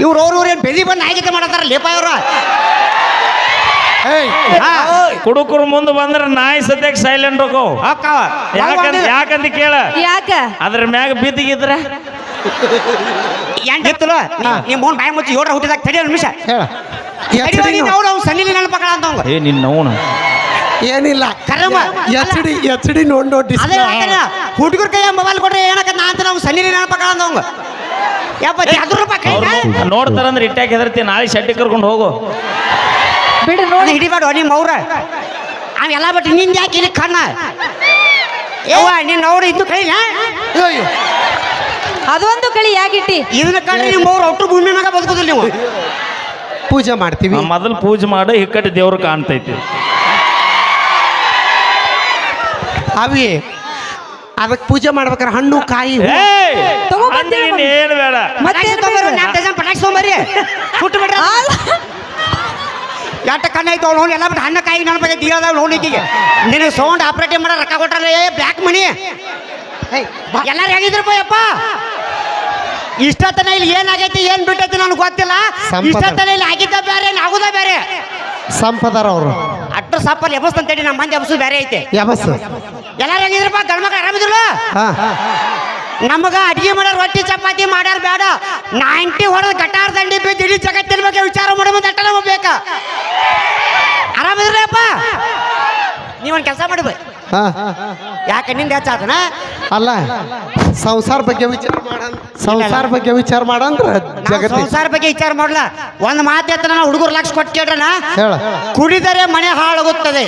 ಇವ್ರು ಅವ್ರ ಏನು ಬೆದಿ ಬಂದು ನಾಯಕತೆ ಮಾಡತ್ತಾರ ಲೇಪ ಹಾ. ಕುಡುಕರು ಮುಂದೆ ಬಂದ್ರೆ ನಾಯಿ ಸದ್ಯಕ್ಕೆ ಸೈಲೆಂಟ್ ಹೋಗೋ. ಯಾಕಂತ ಯಾಕಂತ ಕೇಳ. ಯಾಕ? ಅದ್ರ ಮ್ಯಾಗ ಬಿದ್ದಿಗಿದ್ರ? ಎಂಟ್ ಇತ್ತಲ್ಲ ನಿಮ್ಮ ಬಾಯಿ ಮುಚ್ಚಿ ಹುಟ್ಟಿದಾಗ ತಡಿ ನಿಮಿಷ. ಅವ್ನು ಅವ್ನು ಸನ್ನಿಲಿ ನೆನಪಗಳ ಅಂತ ಅವಂಗ ಏ ನಿನ್ನ ಅವನು. ಏನಿಲ್ಲ. ಕರಮ ಎಚ್ ಡಿ ಎಚ್ ಡಿ ನೋಡ್ ನೋಡಿ ಅದೇ ಹುಡುಗರ ಕೈಯ ಮೊಬೈಲ್ ಕೊಟ್ರೆ ಏನಕ್ಕ ನಾ ಅಂತ ನಾವು ಸನ್ನಿಲಿ ನೆನಪಗಳ ಅಂತ ಯಪ್ಪ ಹತ್ತು ರೂಪಾಯಿ ನೋಡ್ತಾರಂದ್ರೆ ಇಟ್ಟಾಕ ಹೆದರ್ತಿ ನಾಳೆ ಶೆಟ್ಟಿ ಕರ್ಕೊಂಡು ಹೋಗು. ಬಿಡು ನೋಡಿ. ಹಿಡಿಬೇಡ ನಿಮ್ಮ ಅವ್ರ. ಅವೆಲ್ಲ ಬಿಟ್ಟು ನಿಂದ ಯಾಕೆ ಇಲ್ಲಿ ಕಣ್ಣ? ಯವ್ವ ನಿನ್ನ ಅವ್ರು ಇದ್ದು ಕೈ ಅದೊಂದು ಕಳಿ ಯಾಕಿಟ್ಟಿ ಇದನ್ನ ಕಣ್ಣು ನಿಮ್ಮ ಅವ್ರು ಒಟ್ಟು ಭೂಮಿ ಮ್ಯಾಗ ಬದುಕುದಿಲ್ಲ ನೀವು. ಪೂಜೆ ಮಾಡ್ತೀವಿ. ಮೊದಲು ಪೂಜೆ ಮಾಡಿ ಇಕ್ಕಟ್ಟು ದೇವ್ರು ಕಾಣ್ತೈತಿ. ಅವಿ ಅದಕ್ಕೆ ಪೂಜೆ ಮಾಡ್ಬೇಕಾರೆ ಹಣ್ಣು ಕಾಯಿ ಏನು ಬೇಡ? ಮತ್ತೆ ಪಟಾಕಿ ತೊಗೊಂಬರ್ರಿ, ಹುಟ್ಟು ಬಿಡ್ರಿ. ಎಟ್ಟ ಕಣ್ಣ ಐತೆ ಅವ್ನು ಎಲ್ಲ ಬಿಟ್ಟು ಹಣ್ಣ ಕಾಯಿ ನೆನಪಾಗೈತಿ ಹೇಳ್ದ ನೋಡಿಕಿಗೆ ನಿನಗೆ ಸೌಂಡ್ ಆಪರೇಟಿವ್ ಮಾಡೋ ರೊಕ್ಕ ಕೊಟ್ರಲ್ಲ ಏ ಬ್ಲ್ಯಾಕ್ ಮನಿ ಎಲ್ಲಾರು ಹೆಂಗಿದ್ರಪ್ಪ ಯಪ್ಪ? ಇಷ್ಟತನ ಇಲ್ಲಿ ಏನಾಗೈತಿ ಏನು ಬಿಟ್ಟೈತಿ ನನಗೆ ಗೊತ್ತಿಲ್ಲ. ಇಷ್ಟತನ ಇಲ್ಲಿ ಆಗಿದ್ದ ಬೇರೆ ಆಗುದ ಬೇರೆ. ಸಂಪದಾರ ಅವರು. ಅಟ್ಟ ಸಾಪಲ್ಲಿ ಎಬಸ್ ಅಂತೇಳಿ ನಮ್ಮ ಮಂದಿ ಎಬಸು ಬೇರೆ ಐತೆ. ಯಬಸ್ ಎಲ್ಲಾರು ಹೆಂಗಿದ್ರಪ್ಪ? ಗಂಡ ಮಕ್ಳು ಆರಾಮಿದ್ರಲ್ಲ ಹಾ. ನಮಗ ಅಡಿಗೆ ಮಾಡೋ ರೊಟ್ಟಿ ಚಪಾತಿ ಮಾಡ್ಯಾರ ಬೇಡ. ನೈಂಟಿ ಹೊಡೆದ ಗಟಾರ ದಂಡಿ ಬಿದ್ದು ಇಡೀ ಜಗತ್ತಿನ ಬಗ್ಗೆ ವಿಚಾರ ಮಾಡೋ ಮುಂದೆ ಅಟ್ಟ ನಮಗೆ ಬೇಕ ಆರಾಮಿದ್ರಪ್ಪ ನೀವೊಂದು ಕೆಲಸ ಮಾಡ್ಬ ಹಾ. ಯಾಕೆ ನಿಂದ ಹೆಚ್ಚಾದನ ಅಲ್ಲ ಸಂಸಾರ ಬಗ್ಗೆ ವಿಚಾರ ಮಾಡ ಸಂಸಾರ ಬಗ್ಗೆ ವಿಚಾರ ಮಾಡಂದ್ರ ಜಗತ್ತಿ ಸಂಸಾರ ಬಗ್ಗೆ ವಿಚಾರ ಮಾಡ್ಲಾ? ಒಂದು ಮಾತು ಎತ್ತ ನಾನು ಹುಡುಗರು ಲಕ್ಷ ಕೊಟ್ಟು ಕೇಳ್ರಣ ಕುಡಿದರೆ ಮನೆ ಹಾಳಾಗುತ್ತದೆ?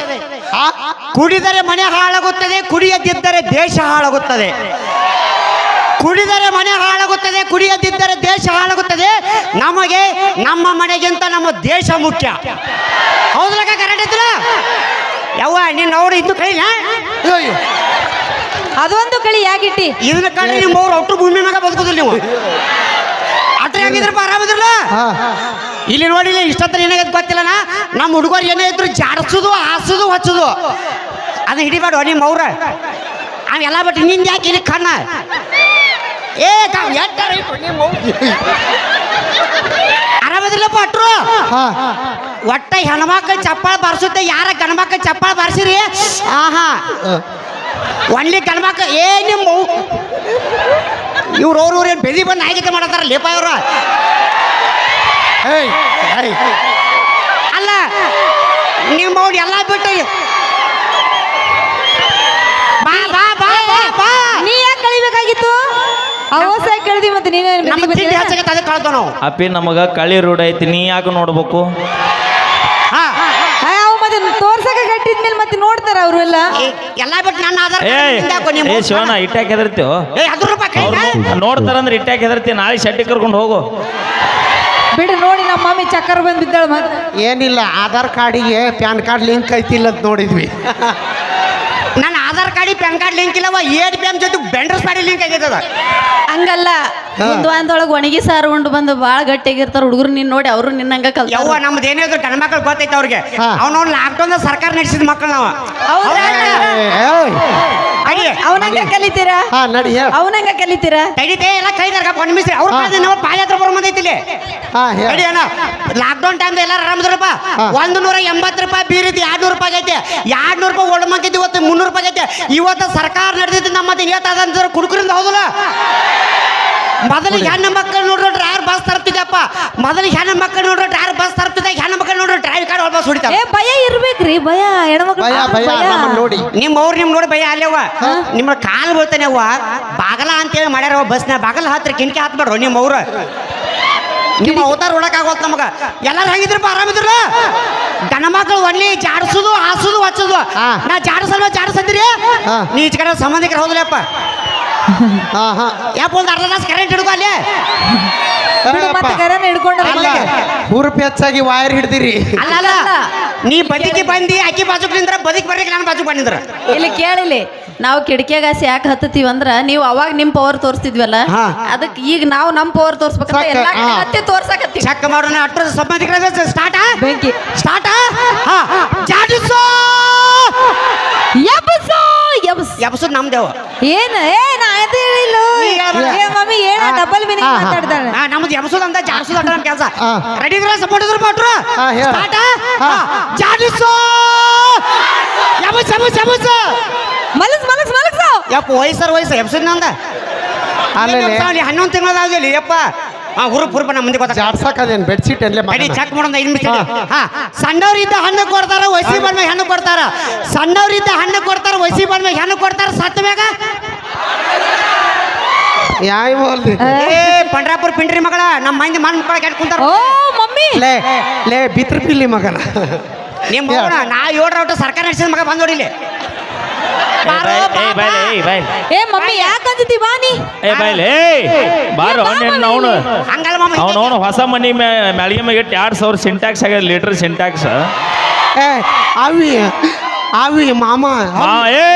ಕುಡಿದರೆ ಮನೆ ಹಾಳಾಗುತ್ತದೆ ಕುಡಿಯದಿದ್ದರೆ ದೇಶ ಹಾಳಾಗುತ್ತದೆ. ಕುಡಿದರೆ ಮನೆ ಹಾಳಾಗುತ್ತದೆ ಕುಡಿಯದಿದ್ದರೆ ದೇಶ ಹಾಳಾಗುತ್ತದೆ. ನಮಗೆ ನಮ್ಮ ಮನೆಗಿಂತ ನಮ್ಮ ದೇಶ ಮುಖ್ಯ. ಹೌದಲ್ಲ ಕರೆಂಟ್ ಇದ್ರ ಯವ್ವ ನೀನು ಅವ್ರು ಇದ್ದು ಕೈ ಅದೊಂದು ಕಳಿ ಯಾಕಿಟ್ಟಿ? ಇದನ್ನ ಕಳಿ ನಿಮ್ಮ ಅವ್ರು ಒಟ್ಟು ಭೂಮಿ ಮ್ಯಾಗ ಬದುಕುದಿಲ್ಲ ನೀವು. ಅಟ್ರೆ ಹೆಂಗಿದ್ರಪ್ಪ ಆರಾಮದಿಲ್ಲ ಹಾ. ಇಲ್ಲಿ ನೋಡಿಲ್ಲ ಇಷ್ಟೊತ್ತರ ಏನಾಗೈತೆ ಗೊತ್ತಿಲ್ಲನ? ನಮ್ಮ ಹುಡುಗರು ಏನೇ ಇದ್ರು ಜಾಡ್ಸೋದು ಹಾಸೋದು ಹಚ್ಚೋದು. ಅದನ್ನ ಹಿಡಿಬೇಡ ನಿಮ್ಮ ಅವ್ರ. ಅವೆಲ್ಲ ಬಿಟ್ಟು ನಿಂದ ಯಾಕೆ ಇಲ್ಲಿ ಕಣ್ಣ? ಏ. ಆರಾಮದಿಲ್ಲಪ್ಪ ಅಟ್ರು? ಒಟ್ಟ ಹೆಣ್ಮಕ್ಳು ಚಪ್ಪಾಳ ಬಾರಿಸುತ್ತೆ ಯಾರ ಗಣಮಕ್ಕ ಚಪ್ಪಾಳ ಬಾರಿಸಿರಿ? ಆಹಾ. ಒನ್ಲಿ ಗಂಡ್ಮಕ್ಳು ಏ ನಿಮ್ಮ ಇವ್ರು ಅವ್ರು ಇವ್ರು ಏನು ಬೆದಿ ಬಂದು ಆಯ್ಕೆ ಮಾಡತ್ತಾರ ಲೇಪ ಇವ್ರು? ಅಲ್ಲ ನಿಮ್ಮ ಅವ್ರು ಎಲ್ಲ ಬಿಟ್ಟು ಬಾ ಬಾ ಬಾ ಬಾ ಬಾ. ನೀ ಯಾಕೆ ಕಳಿಬೇಕಾಗಿತ್ತು? ಅವಶ್ಯ ಕೇಳ್ದಿ ಮತ್ತೆ ನೀನೇ ನಮ್ಮ ತಿಂಡಿ ಹೆಚ್ಚಾಗೈತೆ ಅದಕ್ಕೆ ಕಳ್ದೋ ನಾವು ಅಪ್ಪಿ ನಮಗ ಕಳಿ ರೂಢ ಐತಿ ನೀ ಯಾಕೆ ನೋಡ್ಬೇಕು? ಹಾ. ಅವ್ ಮತ್ತೆ ತೋರ್ಸಕ ಕಟ್ಟಿದ್ಮೇಲೆ ಮತ್ತೆ ನೋಡ್ತಾರ ಅವರು ಎಲ್ಲ ಏ, ಎಲ್ಲ ಬಿಟ್ಟು ನನ್ನ ಆಧಾರ್ ನಿಮ್ಮ ಏ ಶಿವಣ್ಣ ಇಟ್ಟಾಕ್ ಹೆದರ್ತೀವೋ ಏ ಹತ್ತು ರೂಪಾಯಿ ನೋಡ್ತಾರಂದ್ರೆ ಇಟ್ಟಾಕ ಹೆದರ್ತಿ ನಾಳೆ ಶೆಟ್ಟಿ ಕರ್ಕೊಂಡು ಹೋಗು. ಬಿಡು, ನೋಡಿ ನಮ್ಮ ಮಮ್ಮಿ ಚಕ್ಕರ್ ಬಂದ್ ಬಿದ್ದಾಳೆ ಏನಿಲ್ಲ, ಆಧಾರ್ ಕಾರ್ಡಿಗೆ ಪ್ಯಾನ್ ಕಾರ್ಡ್ ಲಿಂಕ್ ಐತಿಲ್ಲ ಅಂತ ನೋಡಿದ್ವಿ. ಕಾರ್ಡ್ ಪ್ಯಾನ್ ಕಾರ್ಡ್ ಲಿಂಕ್ ಇಲ್ಲವ ಏಟ್ ಪಿ ಎಂ ಜೊತೆ ಬೆಂಡ್ರಸ್ ಪಾಡಿ ಲಿಂಕ್ ಆಗೈತದ. ಹಂಗಲ್ಲ ಒಂದು ವಾರದೊಳಗೆ ಒಣಗಿ ಸಾರು ಉಂಡು ಬಂದು ಭಾಳ ಗಟ್ಟಿಯಾಗಿರ್ತಾರ ಹುಡುಗರು ನಿನ್ನ ನೋಡಿ ಅವರು ನಿನ್ನಂಗ ಕಲ್ ಯವ್ವ ನಮ್ದು ಏನೇ ಇದ್ರು ಗಂಡ ಮಕ್ಳು ಗೊತ್ತೈತೆ ಅವ್ರಿಗೆ. ಅವ್ನ ಅವ್ನವ್ನು ಲಾಕ್ಡೌನ್ ಸರ್ಕಾರ ನಡೆಸಿದ ಮಕ್ಕಳು ನಾವು. ಅವನಂಗ ಕಲಿತೀರಾ? ಹಾ ನಡಿ ಹೇಳ. ಅವನಂಗ ಕಲಿತೀರಾ? ತಡಿತೆ ಎಲ್ಲ ಕೈದಾರ ಒಂದು ನಿಮಿಷ. ಅವ್ರ ನಾವು ಪಾದಯಾತ್ರೆ ಬರೋ ಬಂದೈತಿ ಇಲ್ಲಿ ಹಾ ಹೇಳ. ತಡಿ ಅಣ್ಣ. ಲಾಕ್ಡೌನ್ ಟೈಮ್ ಎಲ್ಲಾರು ಆರಾಮದ್ರಪ್ಪ. ಒಂದು ನೂರ ಎಂಬತ್ತು ರೂಪಾಯಿ ಬೀರಿತಿ ಎರಡು ನೂರು ರೂಪಾಯಿ ಐತೆ ಎರಡು ನೂರು ರೂಪಾಯಿ ಒಳಮಂಕಿದ್ದು ಇವತ್ತು ಮುನ್ನೂರು ರೂಪಾಯಿ ಆಗೈತೆ. ಇವತ್ತು ಸರ್ಕಾರ ನಡೆದಿದ್ದು ನಮ್ಮದು ಅಂತಂದ್ರೆ ಕುಡುಕರಿಂದ ಹೌದಲ್ಲ? ಮೊದಲು ಹೆಣ್ಣು ಮಕ್ಕಳು ನೋಡ್ರಿ ಡ್ರೈವರ್ ಬಸ್ ತರ್ತಿದ್ದಪ್ಪ ಮೊದಲು ಹೆಣ್ಣು ಮಕ್ಕಳು ನೋಡ್ರಿ ಡ್ರೈವರ್ ಬಸ್ ತರ್ತಿದ್ದ ಹೆಣ್ಣು ಮಕ್ಕಳು ನೋಡ್ರಿ ಡ್ರೈವ್ ಕಾರ್ಡ್ ಬಸ್ ಹೊಡಿತಾರೆ. ಏ ಭಯ ಇರ್ಬೇಕ್ರಿ ಭಯ ಹೆಣ್ಮಕ್ಳು ಭಯ ಭಯ ನಮ್ಮನ್ನ ನೋಡಿ. ನಿಮ್ಮ ಅವ್ರು ನಿಮ್ ನೋಡಿ ಭಯ ಅಲ್ಲವ ನಿಮ್ಮ ಕಾಲು ಬೀಳ್ತಾನೆ ಅವ್ವ. ಬಾಗಲ ಅಂತೇಳಿ ಮಾಡ್ಯಾರ ಅವ ಬಸ್ನ ಬಾಗಲ ಹತ್ರ ಕಿಣಕಿ ಹತ್ಬೇಡ್ರು ನಿಮ್ಮ ಅವ್ರ ನಿಮ್ಮ ಅವತಾರ ಹೊಡಕ್ಕಾಗೋತ್ ನಮಗ. ಎಲ್ಲಾರು ಹೆಂಗಿದ್ರಪ್ಪ? ಆರಾಮಿದ್ರಲ್ಲ? ಗಣ ಮಕ್ಕಳು ಒನ್ಲಿ ಜಾಡಿಸುದು ಹಾಸೋದು ಹಚ್ಚುದು. ಹಾ. ನಾ ಜಾಡಿಸಲ್ವ ಜಾಡ್ಸಂದಿರಿ? ಹಾ. ನೀ ಈಚ ಕಡೆ ಸಂಬಂಧಿಕರು ಹೌದಲ್ಲಪ್ಪ ಹಾ ಹಾ. ಯಾಕೆ ಒಂದು ಅರ್ಧ ತಾಸು ಕರೆಂಟ್ ಹಿಡ್ಕೊ ಅಲ್ಲಿ. ಬಿಡು ಮತ್ತೆ ಕರನ ಹಿಡ್ಕೊಂಡು ಅಲ್ಲ ಹುರುಪ್ ಹೆಚ್ಚಾಗಿ ವಾಯರ್ ಹಿಡ್ದಿರಿ. ಅಲ್ಲ. ಅಲ್ಲ. ನೀ ಬದುಕಿ ಬಂದಿ ಅಕ್ಕಿ ಬಾಜುಕ್ ನಿಂದ್ರ ಬದುಕಿ ಬರ್ಲಿಕ್ಕೆ ನಾನು ಬಾಜುಕ್ ಬಂದಿದ್ರ. ಇಲ್ಲಿ ಕೇಳಿಲಿ ನಾವು ಕಿಟಕಿಯಾಗಾಸಿ ಯಾಕೆ ಹತ್ತತೀವಿ ಅಂದ್ರ ನೀವು ಅವಾಗ ನಿಮ್ ಪವರ್ ತೋರಿಸ್ತಿದ್ವಲ್ಲ ಹಾ. ಅದಕ್ಕೆ ಈಗ ನಾವು ನಮ್ ಪವರ್ ತೋರ್ಸ್ಬೇಕಂತ ಸಾಕ, ಎಲ್ಲ ಹಾ. ಮತ್ತೆ ತೋರ್ಸಕತ್ತೀವಿ. ಚೆಕ್ ಮಾಡೋಣ ಅಟ್ರ ಸಂಬಂಧಿಕರ ಸ್ಟಾರ್ಟ್ ಬೆಂಕಿ. ಸ್ಟಾರ್ಟ್ ಹಾ. ಜಾಡಿಸೋ ಎಬ್ಸು ಎಬ್ಸ್ ಎಬ್ಸದ್ ನಮ್ದೇವ ಏನ್ ಏ ಡಬಲ್ ಮೀನಿಂಗ್ ಆ, ಆ. ಮಾತಾಡ್ತಾಳೆ ಹಾ ನಮ್ದು ಅಂತ ಜಾಡ್ಸೋದ್ ಅಂತ ನಮ್ಮ ಕೆಲಸ. ಹಾ. ರೆಡಿ ಇದ್ರ ಸಪೋರ್ಟ್ ಇದ್ರ ಮಾಡ್ರು ಹಾ, ಹೇಳ. ಸ್ಟಾರ್ಟ್ ಹಾ. ಜಾಡಿಸೋ ಮಲಸ್ ಮಲಸ್ ಮಲಸ್ ಯಪ್ಪ ವಯಸ್ಸರ್ ವಯಸ್ಸು ಎಬ್ಸದ್ ನಂದ? ಅಲ್ಲೇ ಹನ್ನೊಂದು ತಿಂಗಳದಾಗಲಿ ಯಪ್ಪ. ಹಾ ಹುರುಪ್ ಹುರುಪ ನಮ್ಮ ಮುಂದೆ ಗೊತ್ತಾಗ ಜಾಡ್ಸಕ್ಕದೇನು ಬೆಡ್ಶೀಟ್ ಎಲ್ಲೇ ಅಡಿ ಮಗನ ಚೆಕ್ ಮಾಡೋಣ ಐದು ನಿಮಿಷ ಹಾ. ಹಾ ಸಣ್ಣವ್ರಿದ್ದ ಹಣ್ಣು ಕೊಡ್ತಾರ ವಯಸ್ಸಿ ಬಂದ್ಮೇಲೆ ಹೆಣ್ಣು ಕೊಡ್ತಾರ. ಸಣ್ಣವ್ರಿದ್ದ ಹಣ್ಣು ಕೊಡ್ತಾರ ವಯಸ್ಸಿ ಬಂದ್ಮೇಲೆ ಹಣ್ಣು ಕೊಡ್ತಾರ ಸತ್ತ ಮ್ಯಾಗ? ಯಾಯ್ ಬೋಲ್ದಿ ಏ ಪಂಡ್ರಾಪುರ ಪಿಂಡ್ರಿ ಮಗಳ ನಮ್ಮ ಮಂದಿ ಮಣ್ಣು ಮಕ್ಕಳ ಕೆಟ್ಟ ಕುಂತಾರ. ಓ ಮಮ್ಮಿ! ಲೇ ಲೇ ಬಿತ್ರ ಪಿಲ್ಲಿ ಮಗನ. ನಿಮ್ಮ ಮಗನ ನಾ ಏಳ್ರ ಒಟ್ಟು ಸರ್ಕಾರ ನಡೆಸಿದ ಮಗ ಬಂದ್ ನೋಡಿಲಿ ಏ ಬಾಯ್ಲೆ ಏ ಮಮ್ಮಿ ಯಾಕಂದಿದ್ದಿ ಬಾ ನೀ. ಏ ಬಾಯ್ಲೆ ಏ ಬಾರೋ ನಿನ್ನ ಅವನು ಹಂಗಲ್ಲ ಮಾಮ ಅವನು ಅವನು ಹೊಸ ಮನಿ ಮ್ಯಾಳಿಗೆ ಮ್ಯಾಗ ಇಟ್ಟು ಎರಡು ಸಾವಿರ ಸಿಂಟ್ಯಾಕ್ಸ್ ಆಗ್ಯದ ಲೀಟರ್ ಸಿಂಟ್ಯಾಕ್ಸ್. ಏ ಅವಿ ಅವಿ ಮಾಮ. ಹಾ ಏ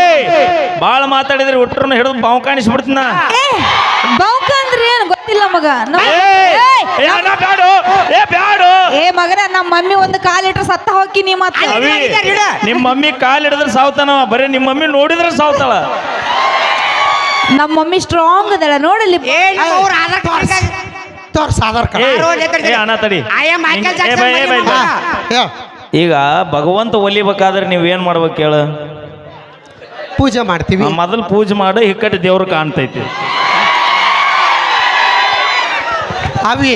ಭಾಳ ಮಾತಾಡಿದ್ರೆ ಒಟ್ಟರನ್ನ ಹಿಡಿದು ಬಾವು ಕಾಣಿಸ್ಬಿಡ್ತೀನ ಏ ಬೌಕ ಅಂದ್ರೆ ಏನು ಗೊತ್ತಿಲ್ಲ ಮಗ. ನಮ್ಮ- ಏ ಬ್ಯಾಡು. ಏ ಬ್ಯಾಡು. ಏ ಮಗನ ನಮ್ಮ ಮಮ್ಮಿ ಒಂದು ಕಾಲ್ ಲೀಟರ್ ಸತ್ತ ಹೋಗಿ ನೀ ಮತ್ತೆ ಅವಿ ಹಿಡ, ಹಿಡ. ನಿಮ್ಮ ಮಮ್ಮಿ ಕಾಲ್ ಹಿಡಿದ್ರೆ ಸಾವ್ತಾನ? ಬರೀ ನಿಮ್ಮ ಮಮ್ಮಿ ನೋಡಿದ್ರೆ ಸಾವ್ತಾಳ? ನಮ್ಮ ಮಮ್ಮಿ ಸ್ಟ್ರಾಂಗ್ ಅದಳ ನೋಡಲಿ ಏ ನಿಮ್ಮ ಅವ್ರ ಆಧಾರ್ ತೋರ್ಸ್. ಆಧಾರ್ ಏ ಕಾರ್ಡ್ ಏ, ಅಣ್ಣ ತಡಿ. I am Michael ಏ, Jackson, ಬೈ, ಏ, ಬೈ, ಬೈ. ಮಗ. ಹೇಳ ಈಗ ಭಗವಂತ ಒಲಿಬೇಕಾದ್ರೆ ನೀವ್ ಏನ್ ಮಾಡ್ಬೇಕು ಹೇಳು ಪೂಜೆ ಮಾಡ್ತೀವಿ. ಮೊದಲು ಪೂಜೆ ಮಾಡಿ ಹಿಕ್ಕಟ್ಟು ದೇವ್ರು ಕಾಣ್ತೈತಿ. ಅವಿ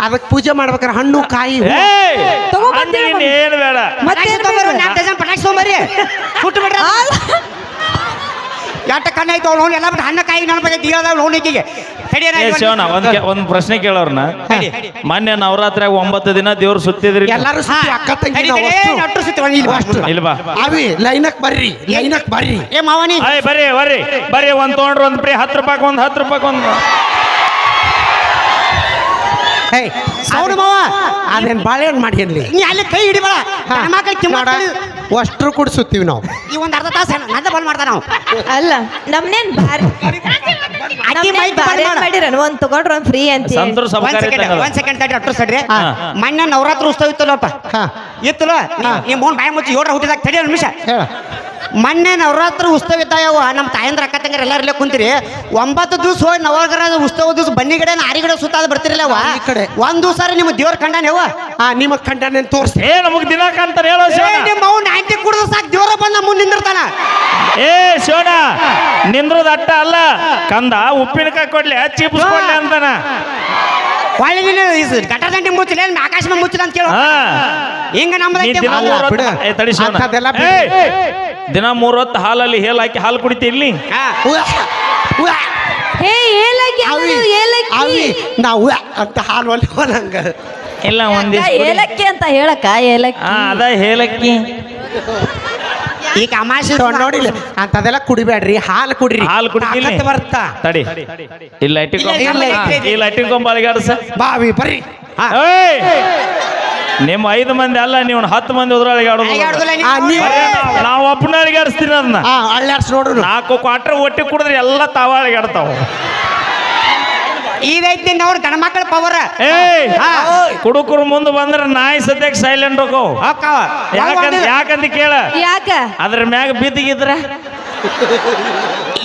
ಅದಕ್ಕೆ ಪೂಜೆ ಮಾಡ್ಬೇಕಾರೆ ಹಣ್ಣು ಕಾಯಿ ಹೂ. ಏನ್ ಬೇಡ. ಪಟಾಕಿ ತೊಗೊಂಬರ್ರಿ, ನಾಲ್ಕು ಡಜನ್ ಪಟಾಕಿ ತೊಗೊಂಬರ್ರಿ. ಸುಟ್ಟು ಬಿಡ್ರಿ. ಅದನ್ನ. ಎಟ್ಟ ಕಣ್ಣ ಐತೆ ಅವ್ನು ಎಲ್ಲ ಬಿಟ್ಟು ಹಣ್ಣ ಕಾಯಿ ನನ್ನ ಬಗ್ಗೆ ಏ ಶಿವಣ್ಣ ಒಂದ್ ಕೆ- ಒಂದ್ ಪ್ರಶ್ನೆ ಕೇಳೋರ್ನ. ಮೊನ್ನೆ ನವರಾತ್ರಿಯಾಗ ಒಂಬತ್ತು ದಿನ ದೇವ್ರು ಸುತ್ತಿದ್ರಿ ಎಲ್ಲರೂ ಸುತ್ತಿ ಅಕ್ಕ ತಂಗಿ ನಾವು ಅಷ್ಟು ಅಷ್ಟು. ಇಲ್ಲ ಬಾ. ಅವಿ ಲೈನಕ್ ಬರ್ರಿ ಲೈನಕ್ ಬರ್ರಿ. ಏ ಮಾವನಿ. ಅಯ್ಯ ಬರ್ರಿ ಬರ್ರಿ. ಬರ್ರಿ ಒಂದ್ ತಗೊಂಡ್ರಿ ಒಂದ್ ಪ್ರೀ ಹತ್ತು ರೂಪಾಯಿ ಒಂದ್ ಹತ್ತು ರೂಪಾಯಿ ಒಂದ್. ಹೇ ಸೌಂಡ್ ಮಾವ. ಅದೇನ್ ಬಾಳೆಹಣ್ಣು ಮಾಡಿ ಅನ್ಲಿ ನೀ ಅಲ್ಲಿ ಕೈ ಹಿಡಿಬೇಡ ಮಕ್ಕಳು ನೋಡ ಅಷ್ಟ್ರು ಕುಡಿಸುತ್ತೀವಿ ನಾವು. ಈ ಒಂದು ಅರ್ಧ ತಾಸು ನಂದ ಬಾಲ್ ಮಾಡ್ತಾನ ನಾವು? ಅಲ್ಲ ನಮ್ನೇನ್ ಬಾರಿ ಅಕ್ಕಿ ಮೈ ಬಾರಿ. ಮಾಡಿರನ್ ಒಂದ್ ತಗೊಂಡ್ರ ಒಂದ್ ಫ್ರೀ ಅಂತ. ಸಂತರು ಒಂದ್ ಸೆಕೆಂಡ್ ಒಂದ್ ಸೆಕೆಂಡ್ ತಡ್ರಿ ಅಟ್ಟು ಸಡ್ರಿ. ಮೊನ್ನೆ ನವರಾತ್ರಿ ಉತ್ಸವ ಇತ್ತಲ್ಲಪ್ಪ? ಹಾ. ಇತ್ತಲ್ಲ? ನಿಮ್ಮ ಮೋನ್ ಬಾಯಿ ಮುಚ್ಚಿ ಏಳ್ರ ಹುಟ್ಟಿದಾಗ ತಡಿ ಒಂದ್ ನಿಮಿಷ. ಹೇಳ. ಮೊನ್ನೆ ನವರಾತ್ರಿ ಉತ್ಸವ ಇದ್ದಾವ ನಮ್ಮ ತಾಯಂದ್ರ ಅಕ್ಕ ತಂಗ್ರೆ ಎಲ್ಲಾರು ಇಲ್ಲೇ ಕುಂತಿರಿ. ಒಂಬತ್ತು ದಿವಸ ಹೋಗಿ ನವಗ್ರಹ ಉತ್ಸವ ದಿವಸ ಬನ್ನಿ ಗಿಡ ನಾರಿ ಗಿಡ ಸುತ್ತಾದ ಬರ್ತಿರಲ್ಲವ ಈ ಕಡೆ. ಒಂದ್ ದಿವಸ ನಿಮ್ಮ ದೇವ್ರ ಕಂಡಾನೆವ ನಿಮ್ ನಿಮ್ಮ ಕಂಡನೇನ್ ತೋರಿಸಿ. ಏ ನಮಗ್ ದಿನ ಕಾಣ್ತಾರ ಹೇಳೋ ಶಿವಣ್ಣ. ನಿಮ್ಮ ಅವ್ನು ಕುಡಿದು ಸಾಕು ದೇವ್ರ ಬಂದ ಮುಂದೆ ನಿಂದಿರ್ತಾನ. ಏ ಶಿವಣ್ಣ ನಿಂದ್ರದ ಅಟ್ಟ ಅಲ್ಲ. ಕಂದ ಉಪ್ಪಿನಕಾಯಿ ಕೊಡ್ಲಿ ಚಿಪ್ಸ್ ಕೊಡ್ಲಿ ಅಂತಾನ. ಹೊಳ್ಳಿ ನೀನು ಏನ್ ಆಕಾಶ ಮೇಲೆ ಮುಚ್ಚಿಲ್ಲ ಅಂತ ಕೇಳು. ಹಾ. ಹಿಂಗ ನೀ ದಿನ ಮೂರ್ ಹೊತ್ತು- ಏ ತಡಿ ಶಿವಣ್ಣ. ಅಂಥದ್ದೆಲ್ಲ ಬಿಡು. ಏಯ್! ದಿನ ಮೂರೊತ್ತು ಹಾಲಲ್ಲಿ ಹೇಲ್ ಹಾಕಿ ಹಾಲು ಕುಡಿತಿ ಇಲ್ಲಿ ಹಾ. ಉವ್ಯಾ, ಉವ್ಯಾ. ಹೇ ಏಲಕ್ಕಿ ಅವಿ ಅನ್ನೋದು ಏಲಕ್ಕಿ ಅವಿ ನಾವು ಉವ್ಯಾ ಅಂತ ಹಾಲು ಒಲ್ಲಿ ನಂಗ ಇಲ್ಲ ಒಂದಿಷ್ಟು ಏಲಕ್ಕಿ ಅಂತ ಹೇಳಕ್ಕ ಏಲಕ್ಕಿ ಹಾ ಅದ ಹೇಲಕ್ಕಿ. ಈಗ ಅಮಾಶೆ ನೋಡಿಲ್ಲ ಅಂತದೆಲ್ಲ ಕುಡಿಬೇಡ್ರಿ ಹಾಲು ಕುಡಿರಿ. ಹಾಲು ಕುಡಿತಿಲ್ಲ ತಾಕತ್ತು ಬರ್ತಾ. ತಡಿ. ಇಲ್ಲ ಲೈಟಿಂಗ್ ಇಲ್ಲ, ಇಲ್ಲ, ಈ ಲೈಟಿಂಗ್ ಕೊಂಬ ಅಳಿಗಾಡ್ಸ ಬಾವಿ ಬರ್ರಿ. ಏಯ್! ನಿಮ್ಮ ಐದು ಮಂದಿ ಅಲ್ಲ ನೀವು ಹತ್ತು ಮಂದಿ ಉದ್ರಾಳಿಗೆ ನೀವು. ನಾವು ಆಡಿಸ್ತೀನಿ ಅದನ್ನ. ಅಳ್ಳಾಡ್ಸ್ ನೋಡ್ರು ನಾಲ್ಕು ಕ್ವಾಟ್ರ್ ಒಟ್ಟಿ ಕುಡಿದ್ರೆ ಎಲ್ಲ ತಾವಾಳಿಗೆ ಆಡ್ತಾವ. ಇದೈತಿ ಅವ್ರ ಗಣ ಮಕ್ಕಳ ಪವರ್. ಕುಡುಕರು ಮುಂದೆ ಬಂದ್ರೆ ನಾಯಿ ಸದ್ಯಕ್ಕೆ ಸೈಲೆಂಟ್ ಹೋಗೋ. ಯಾಕಂತ ಯಾಕಂತ ಕೇಳ? ಯಾಕ? ಅದ್ರ ಮ್ಯಾಗ ಬಿದ್ದಿಗಿದ್ರ?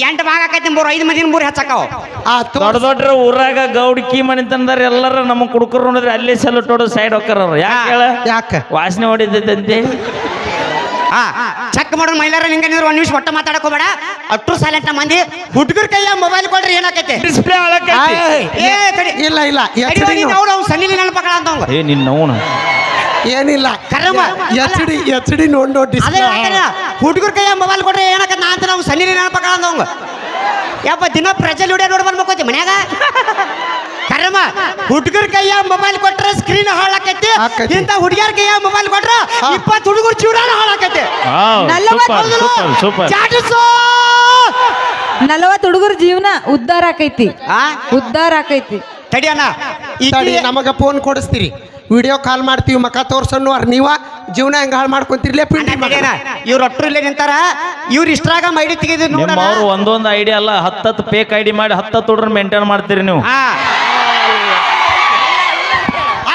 ಎಂಟು ಭಾಗ ಆಕೈತಿ ಮೂರು ಐದು ಮಂದಿನ ಮೂರು ಹೆಚ್ಚಾಕಾವ. ಆ ದೊಡ್ಡ ದೊಡ್ಡ ಊರಾಗ ಗೌಡ್ಕಿ ಮನಿತನದಾರ ಎಲ್ಲರ ನಮ್ಮ ಕುಡುಕರು ನೋಡಿದ್ರೆ ಅಲ್ಲೇ ಸಲ ತೊಡ ಸೈಡ್ ಹೋಗ್ತಾರ ಯಾಕೆ ಹೇಳ? ಯಾಕ? ವಾಸನೆ ಹೊಡಿದಂತೆ ಹಾ ಚೆಕ್ ಮಾಡೋ ಮಹಿಳೆಯರ ಹಿಂಗ ನಿಂದ್ರೆ ಒಂದ್ ನಿಮಿಷ ಒಟ್ಟ ಮಾತಾಡಕ್ ಹೋಗ್ಬೇಡ ಅಟ್ರು ಸೈಲೆಂಟ್ ಮಂದಿ. ಹುಡುಗರ ಕೈಯ ಮೊಬೈಲ್ ಕೊಡ್ರಿ ಏನಾಕೈತಿ? ಡಿಸ್ಪ್ಲೇ ಹಾಳಾಕೈತಿ. ಏ ತಡಿ ಇಲ್ಲ ಇಲ್ಲ ಎಚ್ ಡಿ ಅವ್ರು ಅವ್ನು ನೆನಪಗಳ ಅಂತ ಏ ನಿನ್ನ ಅವನು. ಏನಿಲ್ಲ. ಕರ್ಮ. ಎಚ್ ಡಿ ಎಚ್ ಡಿ ನೋಡ್ ನೋಡಿ ಅದೇ ಹುಡುಗರ ಕೈಯ ಮೊಬೈಲ್ ಕೊಡ್ರಿ ಏನಾಕತ್? ನಾ ಅಂತ ನಾವು ಸನ್ನಿ ನೆನಪಗಳ ಯಾವ ಯಪ್ಪ ದಿನ ಪ್ರಜಲ್ ವಿಡಿಯೋ ನೋಡಿ ಮಕ್ಕೋತಿ ಮನ್ಯಾಗ. ಕರ್ಮ ಹುಡುಗರ ಕೈಯ ಮೊಬೈಲ್ ಕೊಟ್ರೆ ಸ್ಕ್ರೀನ್ ಹಾಳಾಕೈತಿ. ಇಂತ ಹುಡುಗಿಯರ ಕೈಯ ಮೊಬೈಲ್ ಕೊಟ್ರ. ಇಪ್ಪತ್ತು ಹುಡುಗರು ಚೂಡಾನ ಹಾಳಾಕೈತಿ. ನಲವತ್ತು ಹುಡುಗರ ಜೀವನ ಉದ್ಧಾರ ಆಕೈತಿ. ಆ? ಉದ್ಧಾರ ಆಕೈತಿ. ತಡಿಯಣ್ಣ ನಮಗ ಫೋನ್ ಕೊಡಿಸ್ತೀರಿ. ವಿಡಿಯೋ ಕಾಲ್ ಮಾಡ್ತೀವಿ ಮಕ ತೋರ್ಸನ್ನು ಅವ್ರ ನೀವ ಜೀವನ ಹೆಂಗ ಹಾಳು ಮಾಡ್ಕೊಂತಿರ್ಲೇ ಪಿಂಡಿ ಮಗ ಇವ್ರ ಒಟ್ಟರು ಇಲ್ಲೇ ನಿಂತಾರ? ಇವ್ರ ಇಷ್ಟ್ರಾಗ ಐಡಿ ತೆಗೆದು ನೋಡ್ರಿ ನಿಮ್ಮವ್ರು ಒಂದೊಂದು ಐಡಿಯಾ ಅಲ್ಲ ಹತ್ತತ್ತು ಪೇಕ್ ಐಡಿ ಮಾಡಿ ಹತ್ತತ್ತು ಹುಡ್ರ ಮೇಂಟೈನ್ ಮಾಡ್ತೀರಿ ನೀವು. ಹಾ.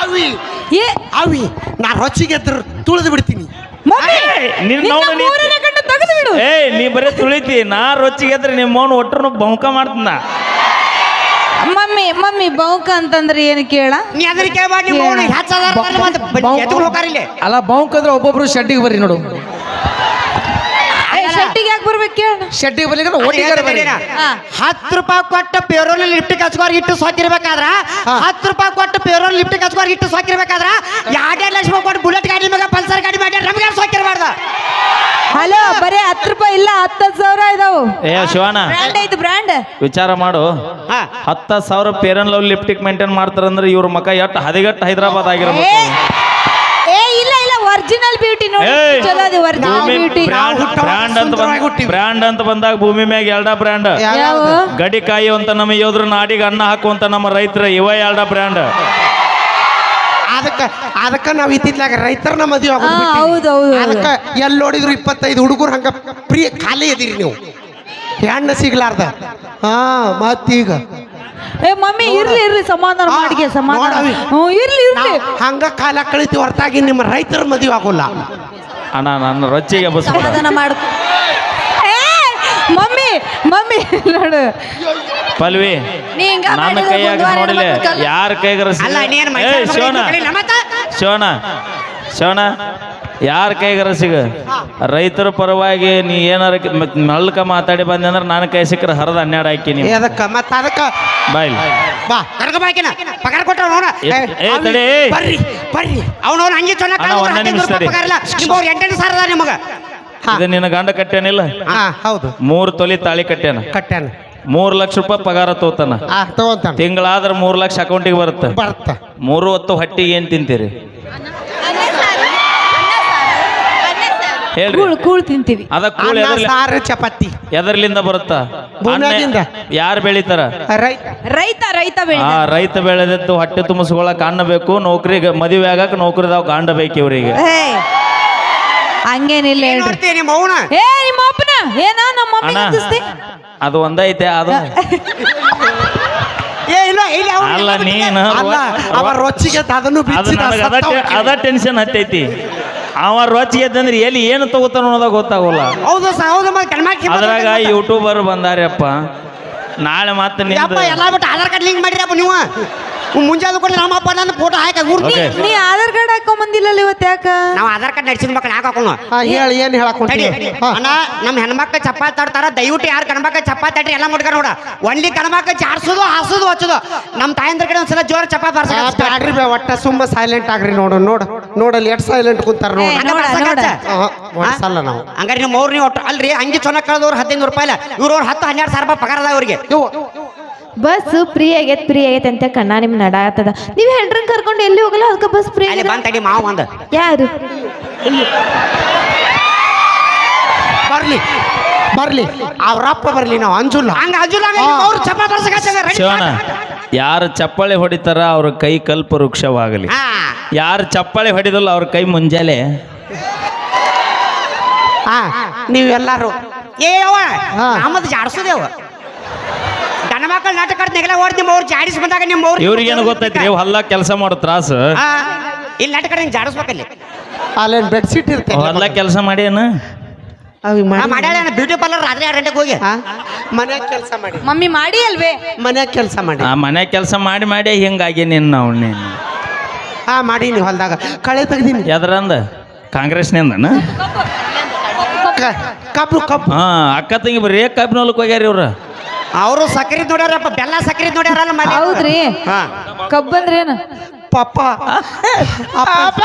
ಅವಿ ಏ. ಅವಿ ನಾ ರೊಚ್ಚಿಗೆ ಎದ್ರು ತುಳಿದು ಬಿಡ್ತೀನಿ. ನೋಡು ನೀ- ಬರೀ ತುಳಿತಿ ನಾ ರೊಚ್ಚಿಗೆ ಎದ್ರೆ ನಿಮ್ಮ ಮೌನ ಒಟ್ಟರು ಬಂಕ ಮಾಡ್ತನ ಮಮ್ಮಿ ಮಮ್ಮಿ ಬೌಕ ಅಂತಂದ್ರೆ ಏನು ಕೇಳ? ನೀ ಅದನ್ನ ಕೇಳ್ಬಾರ್ದು ನಿಮ್ಮ ಅವ್ನು ಹೆಚ್ಚದಾರ ಮತ್ತೆ ಎತ್ಕೊಂಡು ಹೋಗಾರಿಲ್ಲ ಅಲ್ಲ ಬೌಕ್ ಅಂದ್ರೆ ಒಬ್ಬೊಬ್ರು ಶೆಡ್ಡಿಗೆ ಬರ್ರಿ ನೋಡು. ಶೆಟ್ಟಿಗೆ ಯಾಕೆ ಬರ್ಬೇಕು ಕೇಳ ಶೆಡ್ಡಿಗೆ ಬರ್ಲಿಕ್ಕೆ ಒಟ್ಟಿಗೆ ಬರ್ರಿ ಹತ್ತು ರೂಪಾಯಿ ಕೊಟ್ಟು ಪೇರೋಲ್ ಲಿಫ್ಟ್ ಕಚ್ಕೋರ್ ಇಟ್ಟು ಸೋಕಿರ್ಬೇಕಾದ್ರ? ಹತ್ತು ರೂಪಾಯಿ ಕೊಟ್ಟು ಪೇರೋಲ್ ಲಿಫ್ಟ್ ಕಚ್ಕೋರ್ ಇಟ್ಟು ಸೋಕಿರ್ಬೇಕಾದ್ರ? ಎರಡೆರಡು ಲಕ್ಷ ರೂಪಾಯಿ ಕೊಟ್ಟು ಬುಲೆಟ್ ಗಾಡಿ ಮ್ಯಾಗ ಪಲ್ಸರ್ ಗಾಡಿ ಮಾಡಿ ನಮ್ಗೆ ಸೋಕಿರ್ಬಾರ್ದ. ಹಲೋ ಬರೀ ಹತ್ತು ರೂಪಾಯಿ ಇಲ್ಲ ಹತ್ತು ಸಾವಿರ ಇದಾವು. ಏ ಶಿವಣ್ಣ. ಬ್ರ್ಯಾಂಡ್ ಐದು ಬ್ರ್ಯಾಂಡ್ ವಿಚಾರ ಮಾಡು. ಹಾ. ಹತ್ತ ಸಾವಿರ ಪೇರನ್ ಲವ್ ಲಿಫ್ಟಿಕ್ ಮೇಂಟೈನ್ ಮಾಡ್ತಾರಂದ್ರೆ ಇವ್ರ ಮಕ ಎಟ್ಟು ಹದಿಗಟ್ಟು ಹೈದರಾಬಾದ್ ಆಗಿರಬೇಕು. ಒರಿಜಿನಲ್ ಬ್ಯೂಟಿ ನೋಡಿ ಏಯ್! ಚಲೋ ಅದು ಒರಿಜಿನಲ್ ಭೂಮಿ ಬ್ಯೂಟಿ ಬ್ರ್ಯಾಂಡ್ ಬ್ರ್ಯಾಂಡ್ ಅಂತ ಸುಂದರವಾಗಿ ಬ್ರಾಂಡ್ ಬ್ರ್ಯಾಂಡ್ ಅಂತ ಬಂದಾಗ ಭೂಮಿ ಮ್ಯಾಗ ಎರಡ ಬ್ರ್ಯಾಂಡ್ ಯಾವ ಗಡಿ ಅಂತ ನಮ್ಮ ಯೋಧರು ನಾಡಿಗೆ ಅನ್ನ ಹಾಕುವಂತ ನಮ್ಮ ರೈತರ ಇವ ಎರಡ ಬ್ರ್ಯಾಂಡ್ ಅದಕ್ಕ ಅದಕ್ಕ ನಾವ್ ಇತ್ತಿದ್ಲಾಗ ರೈತರನ್ನ ಮದುವೆ ಹಾ ಹೌದು ಹೌದು ಹೌದು. ಅದಕ್ಕ ಎಲ್ಲಿ ನೋಡಿದ್ರು ಇಪ್ಪತ್ತೈದು ಹುಡುಗರು ಹಂಗ ಪ್ರಿಯ ಖಾಲಿ ಇದೀರಿ ನೀವು. ಹೆಣ್ಣು ಸಿಗ್ಲಾರ್ದ. ಹಾ ಮತ್ತೀಗ. ಏ ಮಮ್ಮಿ ಇರ್ಲಿ ಇರ್ಲಿ ಸಮಾಧಾನ ಮಾಡಿಗೆ ಸಮಾಧಾನ. ನೋಡವಿ. ಹ್ಞೂ ಇರ್ಲಿ ಇರ್ಲಿ. ಹಂಗ ಕಾಲ ಕಳಿತು ಹೊರತಾಗಿ ನಿಮ್ಮ ರೈತರ ಮದುವೆ ಆಗೋಲ್ಲ. ಅಣ್ಣ ನನ್ನ ರೊಚ್ಚಿಗೆ ಬಸ್ ಸಮಾಧಾನ ಮಾಡ್ಕೊ ಏ ಮಮ್ಮಿ ಮಮ್ಮಿ ನೋಡು. ಪಲ್ವಿ ನೀ ಹಿಂಗ ನನ್ನ ಮಾಡಿದ್ರೆ ಕೈಯಾಗ ನೋಡಿಲ್ಲ ಯಾರ ಕೈಗಾರ ಸಿಗ- ಅಲ್ಲ ನೀನ್ ಏ ಶಿವಣ್ಣ ಶಿವಣ್ಣ ಶಿವಣ್ಣ ಯಾರ ಕೈಗಾರ ಸಿಗ ರೈತರ ಪರವಾಗಿ ನೀ ಏನಾರ ನಳ್ಕ ಮಾತಾಡಿ ಬಂದೆ ಅಂದ್ರೆ ನಾನು ಕೈ ಸಿಕ್ಕರೆ ಹರದ ಹನ್ನೆರಡು ಹಾಕಿ ಅದಕ್ಕೆ ಮತ್ತೆ ಅದಕ್ಕೆ? ಅದಕ್ಕ ಬಾಯ್ಲಿ ಬಾ ಕರ್ಕಬಾಕಿನ ಪಗಾರ ಕೊಟ್ಟ ನೋಡ ಏ, ಏ, ತಡಿ, ಏ. ಬರ್ರಿ. ಬರ್ರಿ ಅವನವ್ನು ಹಂಗೆ ಚೆನ್ನಾಗಿ ಅಣ್ಣ, ಒಂದೇ ನಿಮಿಷ ತಡಿ. ಪಗಾರ ಇಲ್ಲ. ನಿಮ್ಮವ್ರು ಎಂಟೆಂಟು ಸಾವಿರ ಅದ ನಿಮಗ. ಇದು ನಿನ್ನ ಗಂಡ ಕಟ್ಟ್ಯಾನಿಲ್ಲ? ಹಾ ಹೌದು. ಮೂರು ತೊಲಿ ತಾಳಿ ಕಟ್ಟ್ಯಾನ? ಕಟ್ಟ್ಯಾನ. ಮೂರು ಲಕ್ಷ ರೂಪಾಯಿ ಪಗಾರ ತೋತಾನ? ಆ ತಗೊಂತಾನ. ತಿಂಗಳಾದ್ರೆ ಮೂರು ಲಕ್ಷ ಅಕೌಂಟಿಗೆ ಬರುತ್ತೆ? ಬರ್ತ ಮೂರು ಹೊತ್ತು ಹೊಟ್ಟಿಗೆ ಏನ್ ತಿಂತೀರಿ? ಹೇಳ್ರಿ. ಕೂಳ್ ಕೂಳ್ ತಿಂತೀವಿ. ಅದ ಕೂಳ ಅನ್ನ ಎದರ್ಲಿ ಸಾರು ಚಪಾತಿ. ಎದರ್ಲಿಂದ ಬರುತ್ತ? ಭೂಮ್ಯಾಗಿಂದ. ಯಾರು ಬೆಳಿತಾರ? ರೈತ ರೈತ ರೈತ ಬೆಳೆ ಆ ರೈತ ಬೆಳೆದಿತ್ತು ಹೊಟ್ಟೆ ತುಂಬಿಸ್ಕೊಳಕ್ ಅನ್ನ ಬೇಕು ನೌಕರಿಗೆ ಮದುವೆ ಆಗಕ್ ನೌಕರಿದಾವ್ ಗಂಡ ಬೇಕು ಇವ್ರಿಗೆ. ಹಂಗೇನಿಲ್ಲ ಹೇಳ್ರಿ. ನೋಡ್ತೀನಿ ನಿಮ್ಮ ಏ ನಿಮ್ಮ ಅಪ್ಪನ? ಏನ ನಮ್ಮ ಅಣ್ಣ ಅದು ಒಂದೈತೆ ಅದು. ಏ ಇಲ್ಲ ಇಲ್ಲಿ ಅವ್ನು ಅಲ್ಲ ನೀನು ಅಲ್ಲ ಅವ ರೊಚ್ಚಿಗೆ ಅದನ್ನು ಅದು ಬಿಚ್ಚಿದ ನನಗೆ ಅದ ಟೆ- ಅದ ಟೆನ್ಷನ್ ಹತ್ತೈತಿ. ಅವ ರೊಚ್ಚಿ ಎದ್ದಂದ್ರೆ ಎಲ್ಲಿ ಏನು ತಗೋತಾನ ಅನ್ನೋದಾಗ ಗೊತ್ತಾಗೋಲ್ಲ. ಹೌದು ಸ ಹೌದು ಮತ್ತೆ ಕಣ್ಮಾಕಿ ಅದ್ರಾಗ ಯೂಟ್ಯೂಬರ್ ಬಂದಾರ್ಯಪ್ಪ. ನಾಳೆ ಮತ್ತೆ ನಿಂದ ಅಪ್ಪ ಎಲ್ಲ ಬಿಟ್ಟು ಆಧಾರ್ ಕಾರ್ಡ್ ಲಿಂಕ್ ಮಾಡಿರಪ್ಪ ನೀವು. ಮುಂಜಾನೆ ಕೂಡ ನಮ್ಮ ಅಪ್ಪ ನನ್ನ ಫೋಟೋ ಹಾಕಿ ನೀ ಆಧಾರ್ ಕಾರ್ಡ್ ಹಾಕೊಂಡ್ ಬಂದಿಲ್ಲಲ್ಲ ಇವತ್ತು ಯಾಕ? ನಾವು ಆಧಾರ್ ಕಾರ್ಡ್ ನಡೆಸಿದ ಮಕ್ಕಳು ಯಾಕೆ ಹಾಕೋಣ. ಹಾ ಹೇಳಿ ಏನು ಹೇಳಕ್ ಹೊಂಟಿ ಹಾ ಅಣ್ಣ ನಮ್ಮ ಹೆಣ್ಮಕ್ಳು ಚಪಾತಿ ತಡ್ತಾರ ದಯವಿಟ್ಟು ಯಾರು ಕಣ್ಮಕ್ಕ ಚಪಾತಿ ತಟ್ರಿ ಎಲ್ಲ ಮುಟ್ಕೊಂಡು ನೋಡ. ಒಳ್ಳಿ ಗಣಮಕ್ಳು ಚಾರ್ಸೋದು ಹಾಸೋದು ಹಚ್ಚೋದು. ನಮ್ಮ ತಾಯಂದ್ರ ಕಡೆ ಒಂದ್ಸಲ ಜೋರ ಚಪಾತಿ ಆ, ಬರ್ಸ ಬ್ಯಾಡ್ರಿ ಬೇ ಒಟ್ಟ ಸುಮ್ಮ ಸೈಲೆಂಟ್ ಆಗ್ರಿ ನೋಡು ನೋಡು ನೋಡಲ್ಲಿ ಲೇಟ್ ಸೈಲೆಂಟ್ ಕುಂತಾರ ನೋಡು. ನಾವು. ಹಂಗಾರೆ ನಿಮ್ಮ ಅವ್ರು ನೀವು ಒಟ್ಟು ಅಲ್ರಿ ಹಂಗೆ ಚೊನ್ನ ಕಳೆದವ್ರು ಹದಿನೈದು ರೂಪಾಯಿ ಇಲ್ಲ. ಇವ್ರು ಅವ್ರು ಹತ್ತು ಹನ್ನೆರಡು ಸಾವಿರ ರೂಪಾಯಿ ಪಗಾರದ ಅದ ಅವ್ರಿಗೆ ಇವು ಬಸ್ ಫ್ರೀ ಆಗೈತೆ ಫ್ರೀ ಆಗೈತೆ ಅಂತ ಕಣ್ಣ ನಿಮ್ ನಡಾತದ ನೀವ್ ಹೆಂಡ್ರನ್ ಕರ್ಕೊಂಡು ಎಲ್ಲಿ ಹೋಗಲ್ಲ? ಅದಕ್ಕೆ ಬಸ್ ಫ್ರೀ ಅಲ್ಲಿ ಬಂದ್ ತಡಿ ಮಾವ ಬಂದ ಯಾರು? ಬರ್ಲಿ. ಬರ್ಲಿ. ಅವ್ರಪ್ಪ ಬರ್ಲಿ ನಾವು ಅಂಜುಲ್ಲ ಹಂಗ ಅಜುಲ ಅವ್ರು ಚಪ್ಪ ಶಿವಣ್ಣ ಯಾರು ಚಪ್ಪಾಳೆ ಹೊಡಿತಾರ ಅವ್ರ ಕೈ ಕಲ್ಪ ವೃಕ್ಷವಾಗಲಿ. ಯಾರು ಚಪ್ಪಾಳೆ ಹೊಡಿದಲ್ಲ ಅವ್ರ ಕೈ ಮುಂಜಾನೆ. ಹಾ. ನೀವೆಲ್ಲಾರು. ಏ ಅವ ಹಾ. ನಮ್ಮದು ಜಾಡ್ಸೋದೇವ ಗಂಡ ಮಕ್ಕಳು ನಾಟಕ ನೆಗಲ ಓಡ್ ನಿಮ್ಮ ಅವ್ರು ಜಾಡಿಸ್ ಬಂದಾಗ ನಿಮ್ಮ ಅವ್ರು ಇವ್ರಿಗೇನು ಗೊತ್ತೈತಿ ನೀವು ಹಲ್ಲ ಕೆಲಸ ಮಾಡೋ ತ್ರಾಸ? ಇಲ್ಲಿ ನಾಟಕ ಹಿಂಗೆ ಜಾಡಿಸ್ಬೇಕಲ್ಲಿ. ಅಲ್ಲೇನ್ ಬೆಡ್ಶೀಟ್ ಇರುತ್ತೆ ಹೊಲ್ಲ ಕೆಲಸ ಮಾಡಿ ಏನು? ಮಾಡ್ಯಾಳ ಬ್ಯೂಟಿ ಪಾರ್ಲರ್ ರಾತ್ರಿ ಎರಡು ಗಂಟೆಗೆ ಹೋಗಿ. ಮನ್ಯಾಗ ಕೆಲಸ ಮಾಡಿ. ಮಮ್ಮಿ ಮಾಡಿ ಅಲ್ವೇ? ಮನ್ಯಾಗ ಕೆಲಸ ಮಾಡಿ. ಆ ಮನೆ ಕೆಲಸ ಮಾಡಿ ಮಾಡಿ ಹಿಂಗಾಗಿ ನಿನ್ನ ನಾವು ನೀನು ಹಾ ಮಾಡೀನಿ ಹೊಲ್ದಾಗ. ಕಳೆ ತೆಗ್ದೀನಿ. ಎದ್ರಂದ ಕಾಂಗ್ರೆಸ್ನಿಂದನ? ಕಬ್ಬು ಕಬ್ಬು. ಹಾ ಅಕ್ಕ ತಂಗಿ ಬರ್ರಿ. ಕಬ್ಬಿನ ಹೊಲಕ್ಕೆ ಹೋಗ್ಯಾರ ಇವ್ರು? ಅವರು ಸಕ್ರಿ ನೋಡ್ಯಾರಪ್ಪ ಬೆಲ್ಲ ಸಕ್ರಿ ನೋಡ್ಯಾರಲ್ಲ ಮನೆ. ಹೌದ್ರಿ. ಹಾ. ಕಬ್ಬಂದ್ರೇನು? ಪಪ್ಪ ಅಪ್ಪ.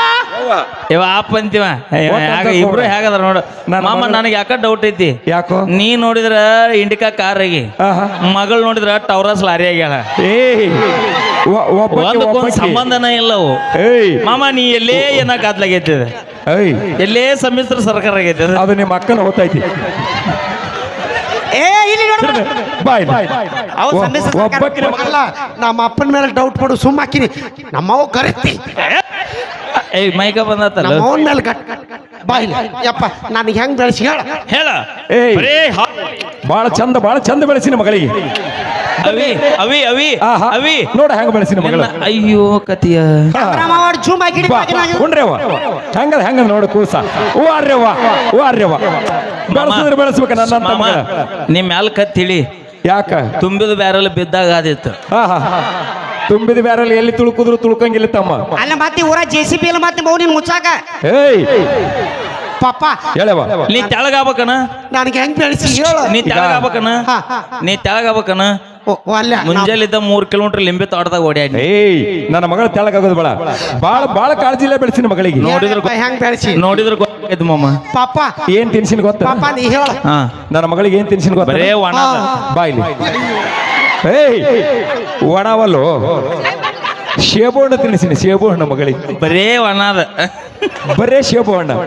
ಇವ ಆಪ್ ಅಂತೀವ ಹ್ಯಾಗ ಇಬ್ರು ಹೇಗದ್ರ ನೋಡು. ಮಾಮ ನನಗೆ ಯಾಕ ಡೌಟ್ ಐತಿ. ಯಾಕೋ? ನೀ ನೋಡಿದ್ರ ಇಂಡಿಕಾ ಕಾರ್ ಆಗಿ. ಮಗಳು ನೋಡಿದ್ರ ಟವರಸ್ ಲಾರಿ ಆಗ್ಯಾಳ. ಏ ಒಂದಕ್ಕೊಂದು. ಸಂಬಂಧನ ಇಲ್ಲವು ಏಯ್. ಮಾಮ ನೀ ಎಲ್ಲೇ ಏನ ಕಾತ್ಲಾಗೈತಿ ಏಯ್. ಎಲ್ಲೇ ಸಮ್ಮಿಶ್ರ ಸರ್ಕಾರ ಆಗೈತಿ ಅದು. ಅದು ನಿಮ್ಮ ಅಕ್ಕನ ಗೊತ್ತೈತಿ. ಏ ಇಲ್ಲಿ ನೋಡ. ಬಾಯ್ ಅವ. ನಮ್ಮ ಅಪ್ಪನ ಮೇಲೆ ಡೌಟ್ ಪಡು ಸುಮ್ಮ ಹಾಕಿನಿ ನಮ್ಮವ್ ಕರೆತಿ. ಏಯ್ ಮೈಕ ಬಂದತ್ತಲ್ಲ ಅವನ ಮೇಲೆ ಗಟ್ ಬಾಯಿಲಿ. ಯಪ್ಪ ನನಗೆ ಹೆಂಗ್ ಬೆಳೆಸಿ ಹೇಳ. ಹೇಳ. ಬಾಳ ಚಂದ ಬಾಳ ಚಂದ ಬೆಳೆಸಿನ ಮಗಳಿಗೆ. ಅವಿ ಅವಿ ಅವಿ ಆಹಾ. ಅವಿ. ನೋಡ ಹೆಂಗ ಬೆಳೆಸಿನ ಮಗಳು. ಅಯ್ಯೋ ಕತಿಯ. ಮಾವಾಡ್ ಜೂಮ್ ಹಾಕಿ ಬಾ ಉಂಡ್ರೆವ ಹೆಂಗದ ಹೆಂಗದ ನೋಡು ಕೂಸ. ಓ ಆರ್ಯವ್ವ ಓ ಆರ್ಯವ್ವ ಬೆಳೆಸಿದ್ರೆ ಬೆಳೆಸ್ಬೇಕು ನನ್ನ ಮಾಮ ಮಗಳ ನಿಮ್ ಮ್ಯಾಲ ಕತ್ತಿಳಿ ಯಾಕ? ತುಂಬಿದ ಬ್ಯಾರಲ್ ಬಿದ್ದಾಗ ಆದಿತ್ತು. ಹಾ ಹಾ ತುಂಬಿದ ಬ್ಯಾರಲ್ಲಿ ಎಲ್ಲಿ ತುಳುಕುದ್ರು ತುಳ್ಕಂಗಿಲ್ಲ ತಮ್ಮ. ಅಲ್ಲ ಮತ್ತೆ ಊರ ಜೆ ಸಿ ಪಿ ಎಲ್ಲ ಮತ್ತೆ ಮೌನಿನ ಮುಚ್ಚಾಕ? ಏಯ್. ಪಾಪ. ಹೇಳವ ನೀ ತೆಳಗಾಗ್ಬೇಕನ ನನಗೆ ಹೆಂಗ್ ಬೆಳೆಸಿ? ಹೇಳು. ನೀ ತೆಳಗಾಗ್ಬೇಕನ ಹಾ, ಹಾ. ನೀ ತೆಳಗಾಗ್ಬೇಕನ ಓ, ಓ, ಅಲ್ಲ. ಮುಂಜಾಲಿದ್ದ ಮೂರ್ ಕಿಲೋಮೀಟರ್ ಲಿಂಬೆ ತೋಟದಾಗ ಓಡ್ಯಾಡಿ ಏಯ್ ನನ್ನ ಮಗಳ ತೆಳಗಾಗೋದು ಬೇಡ. ಬಾಳ ಬಾಳ ಕಾಳಜಿ ಇಲ್ಲ ಬೆಳೆಸಿನ ಮಗಳಿಗೆ. ನೋಡಿದ್ರೆ ಹೆಂಗ್ ಬೆಳೆಸಿ? ನೋಡಿದ್ರ ಗೊತ್ತಾಯ್ತು ಮಾಮ. ಪಾಪ. ಏನ್ ತಿನ್ಸಿನ ಗೊತ್ತ? ಪಾಪ ನೀ ಹೇಳ. ಹಾ. ನನ್ನ ಮಗಳಿಗೆ ಏನ್ ತಿನ್ಸಿನ ಗೊತ್ತ? ಬರೇ ಒಣ ಅದ. ಬಾಯ್ಲಿ ಏಯ್ ಒಣವಲ್ಲೋ. ಶೇಬು ಹಣ್ಣು ತಿನ್ನಿಸಿನಿ ಶೇಬು ಹಣ್ಣು ಮಗಳಿಗೆ. ಬರೇ ಒಣದ ಅದ. ಬರೇ ಶೇಬು ಹಣ್ಣು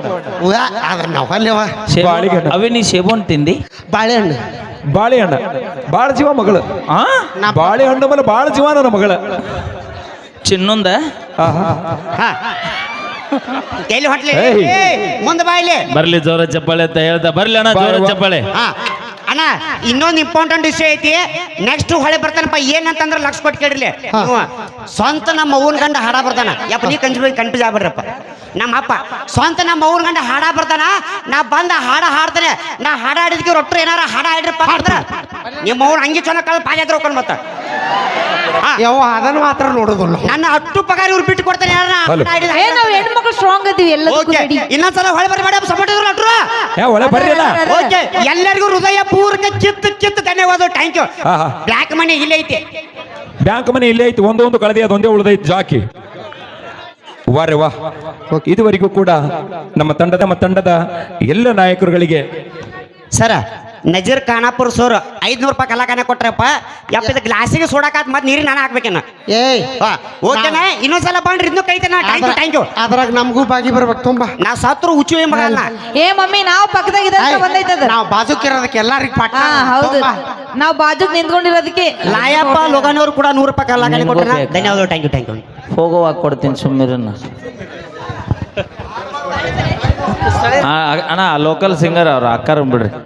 ಅವೆ ನೀ ಅಲ್ಲೇವ ಶೇಬು- ಬಾಳಿಗೆಣ್ಣು. ಅವಿ ನೀ ಸೇಬನ್ ತಿಂದಿ? ಬಾಳೆಹಣ್ಣು. ಬಾಳೆಹಣ್ಣು. ಬಾಳ ಜೀವ ಮಗಳು. ಆ? ಬಾಳೆಹಣ್ಣು ಮೇಲೆ ಬಾಳ ಜೀವ ನನ್ನ ಮಗಳ. ಚಿನ್ನೊಂದ. ಮುಂದೆ ಬಾ ಇಲ್ಲಿ ಬರ್ಲಿ ಜೋರ ಚಪ್ಪಾಳೆ ಅಂತ ಹೇಳ್ದ. ಬರ್ಲಿ ಅಣ್ಣ ಜೋರ ಚಪ್ಪಾಳೆ. ಹಾ. ಅಣ್ಣ ಇನ್ನೊಂದು ಇಂಪಾರ್ಟೆಂಟ್ ವಿಷಯ ಐತಿ. ನೆಕ್ಸ್ಟ್ ಹೊಳೆ ಬರ್ತಾನಪ್ಪ ಏನಂತಂದ್ರೆ ಲಕ್ಷ ಕೊಟ್ಟು ಕೇಳಿರ್ಲಿ. ಸ್ವಂತ ನಮ್ಮ ಅವ್ವನ ಗಂಡ ಹಾಡ ಬರ್ತಾನ ಯಪ್ಪ ನೀ ಬಂದು ಕನ್ಫ್ಯೂಸ್ ಆಗ್ಬಿಡ್ರಪ್ಪ. ನಮ್ಮ ಅಪ್ಪ ಸ್ವಂತ ನಮ್ಮ ಅವ್ವನ ಗಂಡ ಹಾಡ ಬರ್ತಾನ ನಾ ಬಂದ ಹಾಡ ಹಾಡ್ತಾನೆ. ನಾ ಹಾಡ ಹಾಡಿದ್ಕೆ ರೊಟ್ಟರು ಏನಾರ ಹಾಡ ಹಾಡ್ರಪ್ಪ ಅಂದ್ರೆ ನಿಮ್ಮ ಅವ್ನ ಹಂಗೆ ಚಲೋ ಕಳ್ದ ಪಾಜಾದ್ರ ಹೋಗ್ಕೊಂಡು ಮತ್ತ. ಹಾ, ಯವ್ವ ಅದನ್ನ ಮಾತ್ರ ನೋಡೋದಿಲ್ಲ. ನನ್ನ ಅಷ್ಟು ಪಗಾರ ಇವ್ರು ಬಿಟ್ಟು ಏ ನಾವ್ ಹೆಣ್ಮಕ್ಳು ಸ್ಟ್ರಾಂಗ್ ಅದೀವಿ ಎಲ್ಲ ಓಕೆ ರೆಡಿ ಇನ್ನೊಂದ್ಸಲ ಹೊಳೆ ಬರಿ ಮೇಡಮ್ ಸಪೋರ್ಟ್ ಇದ್ರು ಅಟ್ರು ಏ ಒಳ್ಳೆ ಬರ್ರಿ ಓಕೆ ಎಲ್ಲರಿಗೂ ಹೃದಯ ಪೂರ್ಣ ಚಿತ್ತ ಚಿತ್ತ ಧನ್ಯವಾದ ಥ್ಯಾಂಕ್ ಯು ಹಾ, ಹಾ. ಬ್ಲ್ಯಾಕ್ ಮನಿ ಇಲ್ಲೇ ಐತಿ. ಬ್ಯಾಂಕ್ ಮನೆ ಇಲ್ಲೇ ಐತಿ ಒಂದೊಂದು ಕಳೆದಿ ಅದೊಂದೇ ಉಳಿದೈತಿ ಜಾಕಿ. ವಾರೆ ವಾ. ಇದುವರೆಗೂ ಕೂಡ ನಮ್ಮ ತಂಡದ ನಮ್ಮ ತಂಡದ ಎಲ್ಲ ನಾಯಕರುಗಳಿಗೆ ಸರ ನಜೀರ್ ಖಾನಾಪುರ್ ಸೋರ್ ಐದ್ನೂರು ರೂಪಾಯಿ ಕಲಾಕಾನೆ ಕೊಟ್ರಪ್ಪ. ಯಪ್ಪ ಇದು ಗ್ಲಾಸಿಗೆ ಸೋಡಾಕಾತ್ ಮತ್ತೆ ನೀರಿ ನಾನು ಹಾಕ್ಬೇಕೇನ? ಏಯ್ ಓಕೆನಾ? ಇನ್ನೊಂದ್ಸಲ ಬಂದ್ರಿ ಇನ್ನೂ ಕೈತೇನ ಥ್ಯಾಂಕ್ ಯು ಥ್ಯಾಂಕ್ ಯು ಅದ್ರಾಗ ನಮಗೂ ಬಾಗಿ ಬರ್ಬೇಕು ತುಂಬಾ. ನಾ ಸತ್ರು ಹುಚ್ಚು ಏನ್ ಏ ಮಮ್ಮಿ ನಾವು ಪಕ್ಕದಾಗ ಬಂದೈತದ. ನಾವು ಬಾಜುಕಿರೋದಕ್ಕೆ ಎಲ್ಲಾರಿಗ ಪಾಠ. ಹೌದು. ನಾವ್ ಬಾಜುಕ್ ನಿಂತ್ಕೊಂಡಿರೋದಕ್ಕೆ ಲಾಯಪ್ಪ ಲೋಗನವ್ರು ಕೂಡ ನೂರು ರೂಪಾಯಿ ಕಲಾಕಾನೆ ಬೇಕಾ? ಧನ್ಯವಾದ ಥ್ಯಾಂಕ್ ಯು ಥ್ಯಾಂಕ್ ಯು ಹೋಗೋವಾಗ ಕೊಡ್ತೀನಿ ಸುಮ್ಮನೆ ಅಣ್ಣ ಲೋಕಲ್ ಸಿಂಗರ್ ಅವ್ರು ಅಕ್ಕಾರ ಬಿಡ್ರಿ.